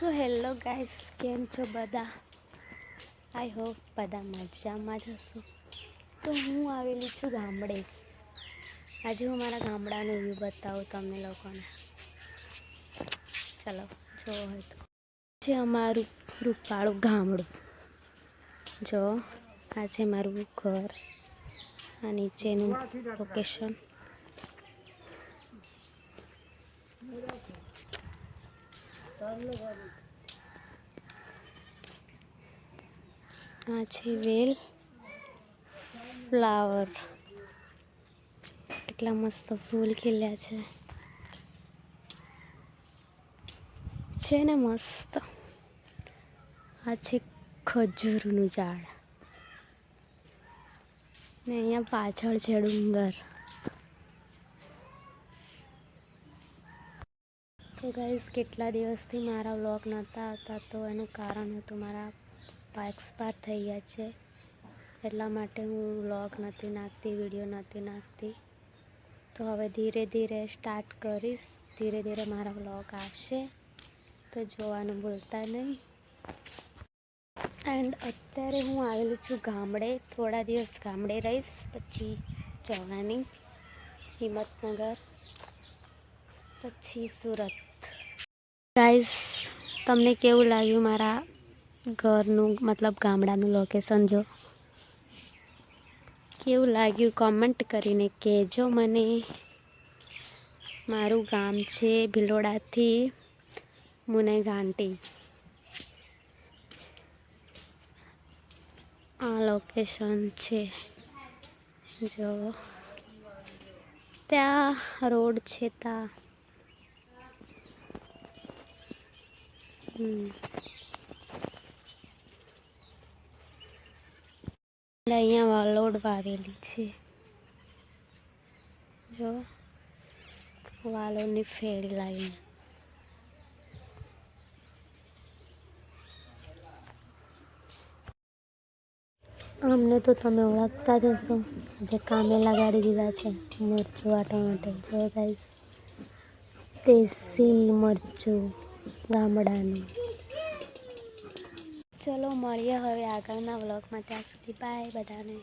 So hello guys કેમ છો બધા? આઈ હોપ બધા મજામાં જ હશો. તો હું આવેલી છું ગામડે. આજે હું મારા ગામડાનું વ્યૂ બતાવું તમને લોકોને. ચલો જો હોય તો. છે અમારું રૂપાળું ગામડું. જો, આ છે મારું ઘર. આ નીચેનું લોકેશન આ છે વેલ ફ્લાવર. કેટલા મસ્ત ફૂલ ખીલ્યા છે. છે ને મસ્ત. આ છે ખજૂરનું ઝાડ. ને અહીંયા પાછળ છે ડુંગર. તો ગાઈઝ કેટલા દિવસથી મારા વ્લોગ નહોતા આવતા તો એનું કારણ હતું મારા પપ્પા એક્સપાયર થઈ ગયા છે. એટલા માટે હું વ્લોગ નથી નાખતી વીડિયો નથી નાખતી. તો હવે ધીરે ધીરે સ્ટાર્ટ કરીશ. ધીરે ધીરે મારા વ્લોગ આવશે. તો જોવાનું ભૂલતા નહીં. એન્ડ અત્યારે હું આવેલું છું ગામડે. થોડા દિવસ ગામડે રહીશ, પછી જવાની. હિંમતનગર, પછી સુરત. ગાઈસ તમને કેવું લાગ્યું મારા ઘરનું, મતલબ ગામડાનું લોકેશન જો? કેવું લાગ્યું? કોમેન્ટ કરીને કહેજો મને. મારું ગામ છે ભિલોડાથી મુને ઘાંટી આ લોકેશન છે. જો. ત્યાં રોડ છે ત્યાં હમ. એટલે અહીંયા વાલોડ વાવેલી છે. જો વાલોડની ફેરી લાવીને અમને તો તમે ઓળખતા જ હશો. જે કામે લગાડી દીધા છે મરચું વાટવા માટે. જો ગાઈસ દેશી મરચું. ગામડાનું. ચલો મળીએ હવે આગળના વ્લોગમાં. ત્યાં સુધી બાય બધાને.